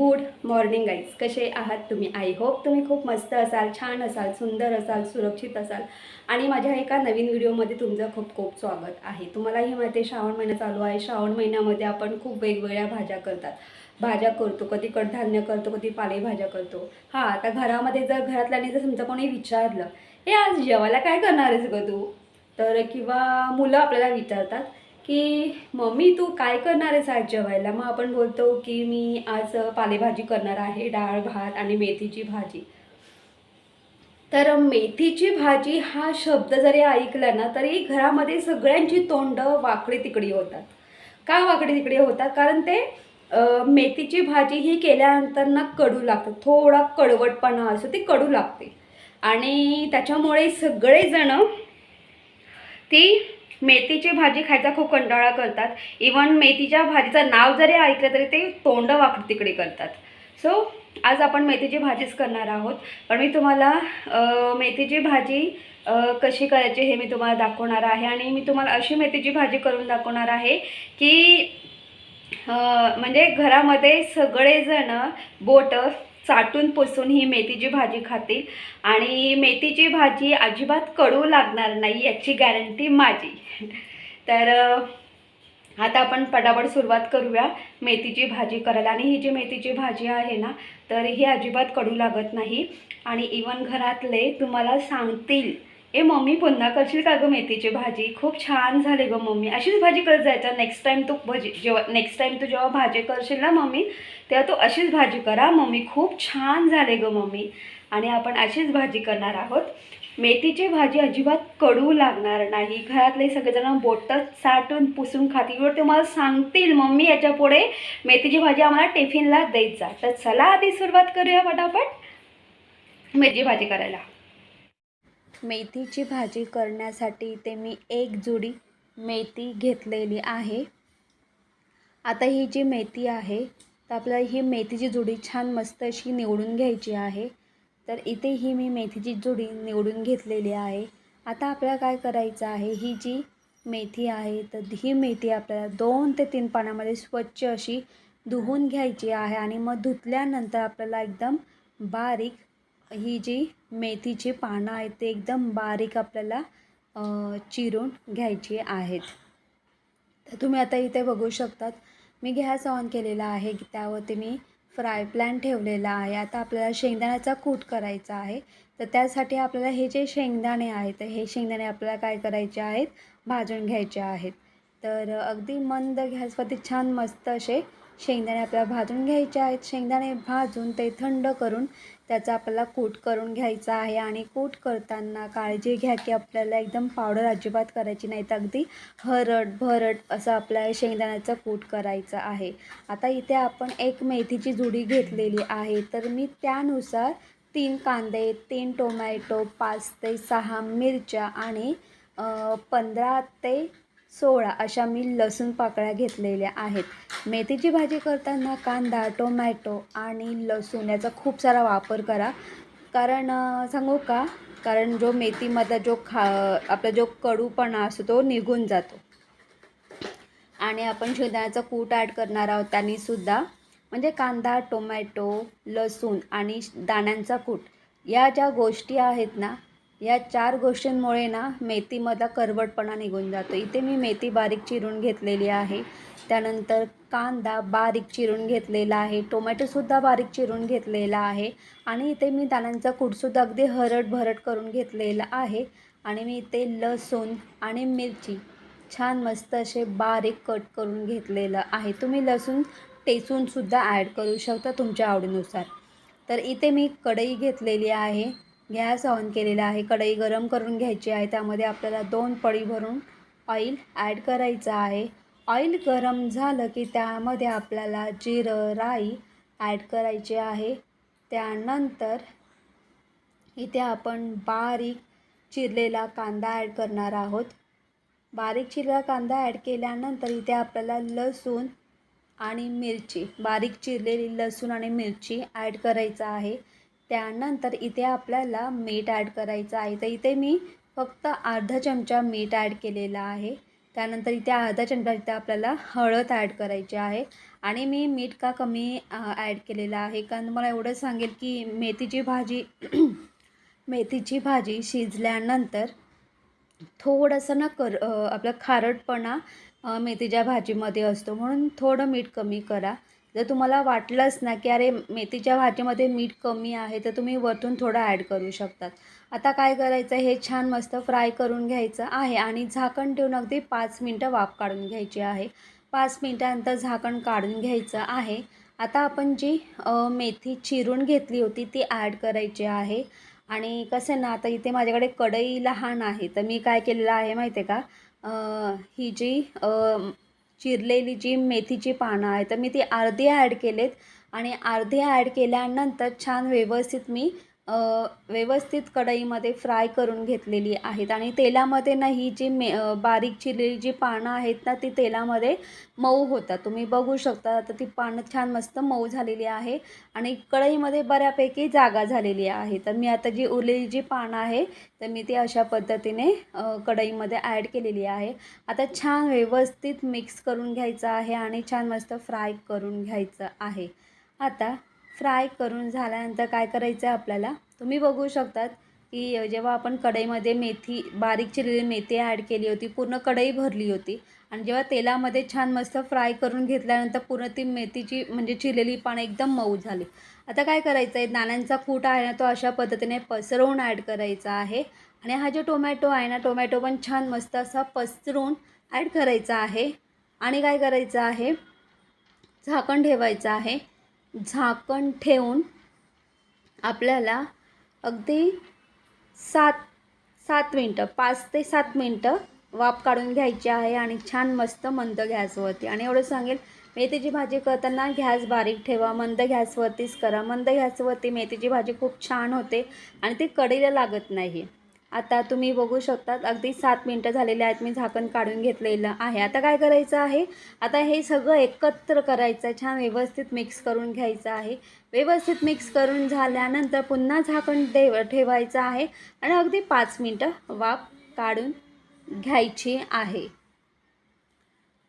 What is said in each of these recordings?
Good morning guys कसे आहात तुम्ही? आय होप तुम्ही खूप मस्त असाल छान असाल सुंदर असाल सुरक्षित असाल. आणि माझ्या एका नवीन व्हिडिओमध्ये तुमचं खूप खूप स्वागत आहे. तुम्हालाही माहिती आहे श्रावण महिना चालू आहे. श्रावण महिन्यामध्ये आपण खूप वेगवेगळ्या भाज्या करतात. भाज्या करतो कधी कडधान्य करतो कधी पालेभाज्या करतो. हां आता घरामध्ये जर घरातल्याने जर समजा कोणी विचारलं हे आज जेवायला काय करणार आहेस गं तू? तर किंवा मुलं आपल्याला विचारतात की मम्मी तू काय करणार आहेस आज जेवायला? मग आपण बोलतो की मी आज पालेभाजी करणार आहे डाळ भात आणि मेथीची भाजी. तर मेथीची भाजी हा शब्द जरी ऐकला ना तरी घरामध्ये सगळ्यांची तोंड वाकडी तिकडी होतात. का वाकडी तिकडी होतात? कारण ते मेथीची भाजी ही केल्यानंतर ना कडू लागतं. थोडा कडवटपणा असतो ती कडू लागते. आणि त्याच्यामुळे सगळेजण ती मेथीची भाजी खायचा खूप कंटाळा करतात. इवन मेथीच्या भाजीचं नाव जरी ऐकलं तरी ते तोंड वाकड तिकडे करतात. सो आज आपण मेथीची भाजीच करणार आहोत. पण मी तुम्हाला मेथीची भाजी कशी करायची हे मी तुम्हाला दाखवणार आहे. आणि मी तुम्हाला अशी मेथीची भाजी करून दाखवणार आहे की म्हणजे घरामध्ये सगळेजण बोट चाटून पुसून ही मेथीची भाजी खातील आणि मेथीची भाजी अजिबात कडू लागणार नाही याची गॅरंटी माझी. तर आता आपण पटापट सुरुवात करूया मेथीची भाजी करायला. आणि ही जी मेथीची भाजी आहे ना तर ही अजिबात कडू लागत नाही. आणि इवन घरातले तुम्हाला सांगतील ए मम्मी पुन्हा करशील का गं मेथीची भाजी? खूप छान झाली गं मम्मी. अशीच भाजी करत जायचं. नेक्स्ट टाईम तू भजी जेव्हा नेक्स्ट टाईम तू जेव्हा भाजी करशील ना मम्मी तेव्हा तू अशीच भाजी करा. मम्मी खूप छान झाले गं मम्मी. आणि आपण अशीच भाजी करणार आहोत. मेथीची भाजी अजिबात कडू लागणार नाही. घरातले सगळेजण बोटं साठून पुसून खातील. ते तुम्हाला सांगतील मम्मी याच्यापुढे. मेथीची भाजी आम्हाला टिफिनला द्यायचा तर चला आधी सुरुवात करूया पटापट. मेथी भाजी करायला. मेथीची भाजी करण्यासाठी ते मी एक जुडी मेथी घेतलेली आहे. आता ही जी मेथी आहे तर आपल्याला ही मेथीची जुडी छान मस्त अशी निवडून घ्यायची आहे. तर इथे ही मी मेथीची जुडी निवडून घेतलेली आहे. आता आपल्याला काय करायचं आहे ही जी मेथी आहे तर ही मेथी आपल्याला दोन ते तीन पाण्यामध्ये स्वच्छ अशी धुवून घ्यायची आहे आणि मग धुतल्यानंतर आपल्याला एकदम बारीक ही जी मेथीची पानं आहेत ते एकदम बारीक आपल्याला चिरून घ्यायची आहेत. तर तुम्ही आता इथे बघू शकतात मी गॅस ऑन केलेला आहे की त्यावरती मी फ्राय प्लॅन ठेवलेला आहे. आता आपल्याला शेंगदाण्याचा कूट करायचा आहे तर त्यासाठी आपल्याला हे जे शेंगदाणे आहेत तर हे शेंगदाणे आपल्याला काय करायचे आहेत? भाजून घ्यायचे आहेत. तर अगदी मंद गॅसवरती छान मस्त असे शेंगदाणे आपल्याला भाजून घ्यायचे आहेत. शेंगदाणे भाजून ते थंड करून त्याचा आपल्याला कूट करून घ्यायचा आहे. आणि कूट करताना काळजी घ्या की आपल्याला एकदम पावडर अजिबात करायची नाही. तर अगदी हरड भरड असं आपल्या शेंगदाण्याचं कूट करायचं आहे. आता इथे आपण एक मेथीची जुडी घेतलेली आहे. तर मी त्यानुसार तीन कांदे तीन टोमॅटो पाच ते सहा मिरच्या आणि पंधरा ते सोळा अशा मी लसूण पाकळ्या घेतलेल्या आहेत. मेथीची भाजी करताना कांदा टोमॅटो आणि लसूण याचा खूप सारा वापर करा. कारण सांगू का? कारण जो मेथीमधला जो खा आपला जो कडूपणा असतो तो निघून जातो. आणि आपण शेंगदाण्याचा कूट ॲड करणार आहोत त्यांनीसुद्धा म्हणजे कांदा टोमॅटो लसूण आणि दाण्यांचा कूट. या ज्या गोष्टी आहेत ना या चार गोष्टींमुळे ना मेथीमधला करवटपणा निघून जातो. इथे मी मेथी बारीक चिरून घेतलेली आहे. त्यानंतर कांदा बारीक चिरून घेतलेला आहे. टोमॅटोसुद्धा बारीक चिरून घेतलेला आहे. आणि इथे मी दाण्यांचा कूटसुद्धा अगदी हरट भरट करून घेतलेला आहे. आणि मी इथे लसूण आणि मिरची छान मस्त असे बारीक कट करून घेतलेलं आहे. तुम्ही लसूण टेसूनसुद्धा ॲड करू शकता तुमच्या आवडीनुसार. तर इथे मी कढई घेतलेली आहे. गॅस ऑन केलेला आहे. कढई गरम करून घ्यायची आहे. त्यामध्ये आपल्याला दोन पळी भरून ऑइल ॲड करायचं आहे. ऑइल गरम झालं की त्यामध्ये आपल्याला जिरं राई ॲड करायचे आहे. त्यानंतर इथे आपण बारीक चिरलेला कांदा ॲड करणार आहोत. बारीक चिरलेला कांदा ॲड केल्यानंतर इथे आपल्याला लसूण आणि मिरची बारीक चिरलेली लसूण आणि मिरची ॲड करायचं आहे. त्यानंतर इथे आपल्याला मीठ ॲड करायचं आहे. तर इथे मी फक्त अर्धा चमचा मीठ ॲड केलेला आहे. त्यानंतर इथे अर्धा चमचा इथे आपल्याला हळद ॲड करायची आहे. आणि मी मीठ का कमी ॲड केलेलं आहे? कारण मला एवढं सांगेल की मेथीची भाजी मेथीची भाजी शिजल्यानंतर थोडंसं ना कर आपला आपलं खारटपणा मेथीच्या भाजीमध्ये असतो. म्हणून थोडं मीठ कमी करा. जर तुम्हाला वाटलंच ना की अरे मेथीच्या भाजीमध्ये मीठ कमी आहे तर तुम्ही वरतून थोडं ॲड करू शकतात. आता काय करायचं हे छान मस्त फ्राय करून घ्यायचं आहे आणि झाकण ठेवून अगदी पाच मिनटं वाफ काढून घ्यायची आहे. पाच मिनटानंतर झाकण काढून घ्यायचं आहे. आता आपण जी मेथी चिरून घेतली होती ती ॲड करायची आहे. आणि कसं ना आता इथे माझ्याकडे कढई लहान आहे तर मी काय केलेलं आहे माहिती आहे का ही जी चिरलेली जी मेथीची पानं आहे तर मी ती अर्धी ॲड केलेत. आणि अर्धी ॲड केल्यानंतर छान व्यवस्थित मी व्यवस्थित कढईमध्ये फ्राय करून घेतलेली आहेत. आणि तेलामध्ये ना ही जी मे बारीक चिरलेली जी पानं आहेत ना ती तेलामध्ये मऊ होतात. तुम्ही बघू शकता आता ती पानं छान मस्त मऊ झालेली आहे. आणि कढईमध्ये बऱ्यापैकी जागा झालेली आहे. तर मी आता जी उरलेली जी पानं आहे तर मी ती अशा पद्धतीने कढईमध्ये ॲड केलेली आहे. आता छान व्यवस्थित मिक्स करून घ्यायचं आहे आणि छान मस्त फ्राय करून घ्यायचं आहे. आता फ्राय करून झाल्यानंतर काय करायचं आहे आपल्याला? तुम्ही बघू शकतात की जेव्हा आपण कढईमध्ये मेथी बारीक चिरलेली मेथी ॲड केली होती पूर्ण कढई भरली होती आणि जेव्हा तेलामध्ये छान मस्त फ्राय करून घेतल्यानंतर पूर्ण ती मेथीची म्हणजे चिरलेली पानं एकदम मऊ झाली. आता काय करायचं आहे नाण्यांचा कूट आहे ना तो अशा पद्धतीने पसरवून ॲड करायचा आहे आणि हा जो टोमॅटो आहे ना टोमॅटो पण छान मस्त असा पसरून ॲड करायचा आहे. आणि काय करायचं आहे? झाकण ठेवायचं आहे. झाकण ठेवून आपल्याला अगदी सात सात मिनटं पाच ते सात मिनटं वाफ काढून घ्यायची आहे आणि छान मस्त मंद गॅसवरती. आणि एवढं सांगेल मेथीची भाजी करताना गॅस बारीक ठेवा मंद गॅसवरतीच करा. मंद गॅसवरती मेथीची भाजी खूप छान होते आणि ती कडीला लागत नाही. आता तुम्ही बघू शकतात अगदी सात मिनटं झालेली आहेत मी झाकण काढून घेतलेलं आहे. आता काय करायचं आहे? आता हे सगळं एकत्र करायचं आहे. छान व्यवस्थित मिक्स करून घ्यायचं आहे. व्यवस्थित मिक्स करून झाल्यानंतर पुन्हा झाकण दे ठेवायचं आहे. आणि अगदी पाच मिनटं वाफ काढून घ्यायची आहे.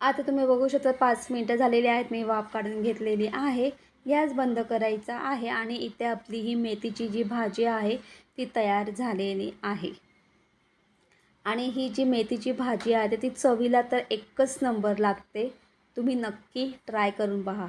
आता तुम्ही बघू शकता पाच मिनटं झालेली आहेत मी वाफ काढून घेतलेली आहे. गॅस बंद करायचा आहे आणि इथे आपली ही मेथीची जी भाजी आहे ती तयार झालेली आहे. आणि ही जी मेथीची भाजी आहे ती चवीला तर एकच नंबर लागते. तुम्ही नक्की ट्राय करून पहा.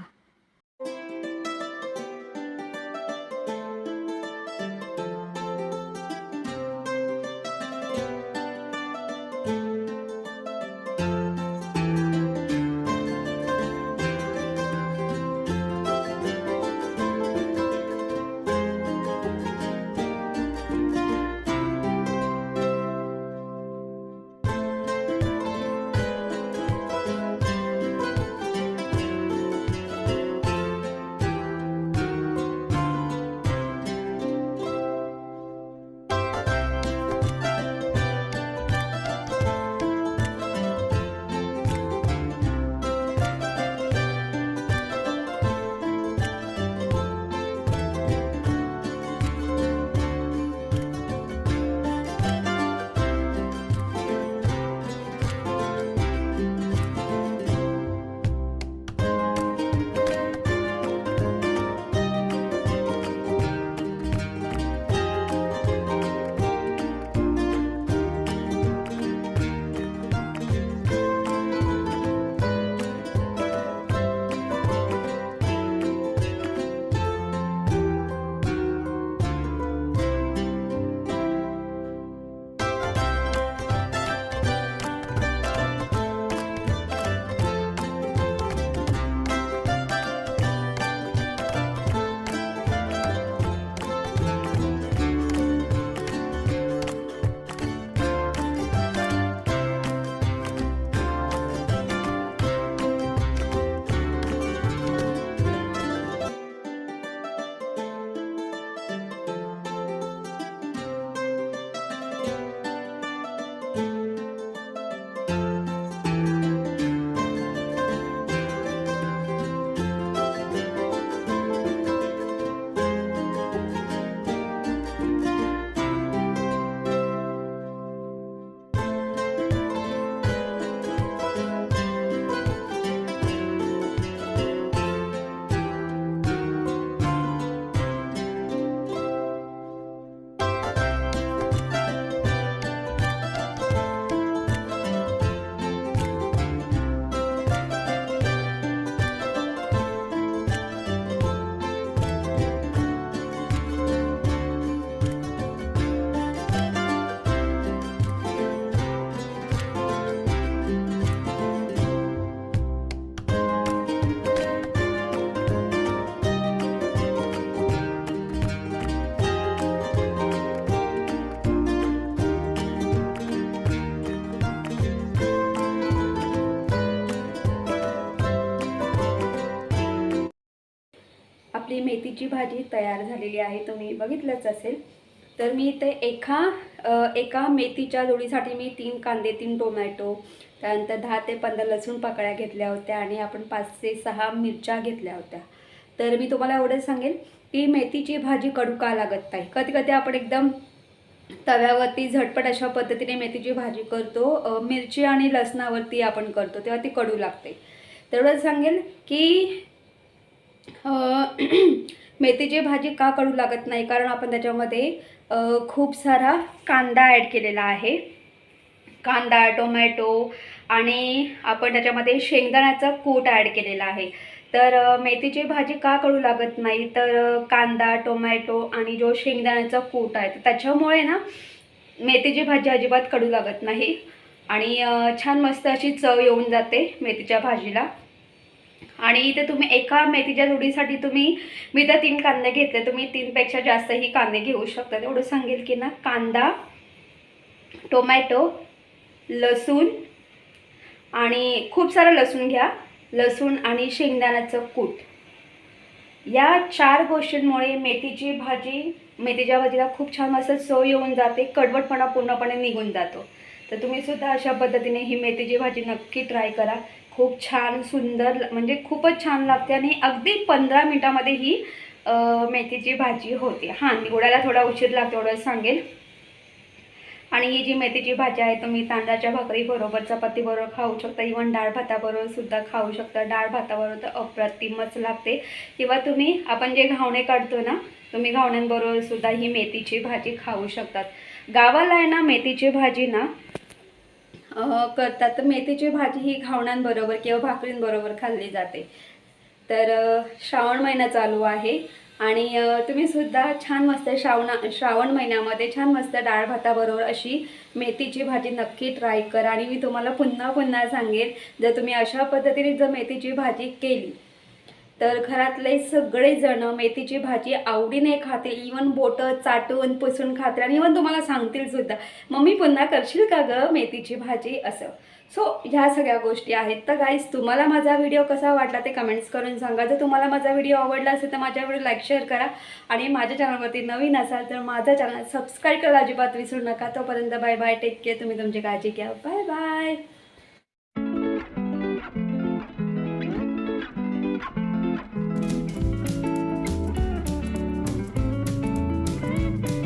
मेथीची भाजी तयार झालेली आहे तुम्ही बघितलंच असेल. तर मी इथे एका एका मेथीच्या जोडीसाठी मी तीन कांदे तीन टोमॅटो त्यानंतर दहा ते पंधरा लसूण पाकळ्या घेतल्या होत्या आणि आपण पाच ते सहा मिरच्या घेतल्या होत्या. तर मी तुम्हाला एवढं सांगेल की मेथीची भाजी कडू का लागत नाही. कधी कधी आपण एकदम तव्यावरती झटपट अशा पद्धतीने मेथीची भाजी करतो मिरची आणि लसणावरती आपण करतो तेव्हा ती कडू लागते. तेवढंच सांगेल की मेथीची भाजी का कडू लागत नाही? कारण आपण त्याच्यामध्ये खूप सारा कांदा ॲड केलेला आहे. कांदा टोमॅटो आणि आपण त्याच्यामध्ये शेंगदाण्याचा कूट ॲड केलेला आहे. तर मेथीची भाजी का कडू लागत नाही? तर कांदा टोमॅटो आणि जो शेंगदाण्याचा कूट आहे तर त्याच्यामुळे ना मेथीची भाजी अजिबात कडू लागत नाही. आणि छान मस्त अशी चव येऊन जाते मेथीच्या भाजीला. आणि इथे तुम्ही एका मेथीच्या जोडीसाठी तुम्ही मी तर तीन कांदे घेतले तुम्ही तीनपेक्षा जास्तही कांदे घेऊ शकता. एवढं सांगेल की ना कांदा टोमॅटो लसूण आणि खूप सारं लसूण घ्या. लसूण आणि शेंगदाण्याचं कूट. या चार गोष्टींमुळे मेथीची भाजी मेथीच्या भाजीला खूप छान असं चव येऊन जाते कडवटपणा पूर्णपणे निघून जातो. तर तुम्ही सुद्धा अशा पद्धतीने ही मेथीची भाजी नक्की ट्राय करा. खूप छान सुंदर म्हणजे खूपच छान लागते आणि अगदी पंधरा मिनटामध्ये ही मेथीची भाजी होते. हां निवडायला थोडा उशीर लागतो एवढं सांगेल. आणि ही जी मेथीची भाजी आहे तुम्ही तांदळाच्या भाकरी बरोबर चपाती बरोबर खाऊ शकता इवन डाळ भाताबरोबर सुद्धा खाऊ शकता. डाळ भाताबरोबर तर अप्रतिमच लागते. किंवा तुम्ही आपण जे घावणे काढतो ना तुम्ही घावण्यांबरोबर सुद्धा ही मेथीची भाजी खाऊ शकतात. गावाला आहे ना मेथीची भाजी ना करतात. तर मेथीची भाजी ही घावणांबरोबर किंवा भाकरींबरोबर खाल्ली जाते. तर श्रावण महिना चालू आहे आणि तुम्ही सुद्धा छान मस्त श्रावणा श्रावण महिन्यामध्ये छान मस्त डाळ भाताबरोबर अशी मेथीची भाजी नक्की ट्राय करा. आणि मी तुम्हाला पुन्हा पुन्हा सांगेन जर तुम्ही अशा पद्धतीने जर मेथीची भाजी केली तर घरातले सगळेजण मेथीची भाजी आवडीने खातील. इवन बोटं चाटून पुसून खातील. आणि इवन तुम्हाला सांगतील सुद्धा मम्मी पुन्हा करशील का गं मेथीची भाजी? असं. सो ह्या सगळ्या गोष्टी आहेत. तर गाईज तुम्हाला माझा व्हिडिओ कसा वाटला ते कमेंट्स करून सांगा. जर तुम्हाला माझा व्हिडिओ आवडला असेल तर माझ्या व्हिडिओ लाईक शेअर करा. आणि माझ्या चॅनलवरती नवीन असाल तर माझा चॅनल सबस्क्राईब करायला अजिबात विसरू नका. तोपर्यंत बाय बाय टेक केअर तुम्ही तुमची काळजी घ्या. Bye bye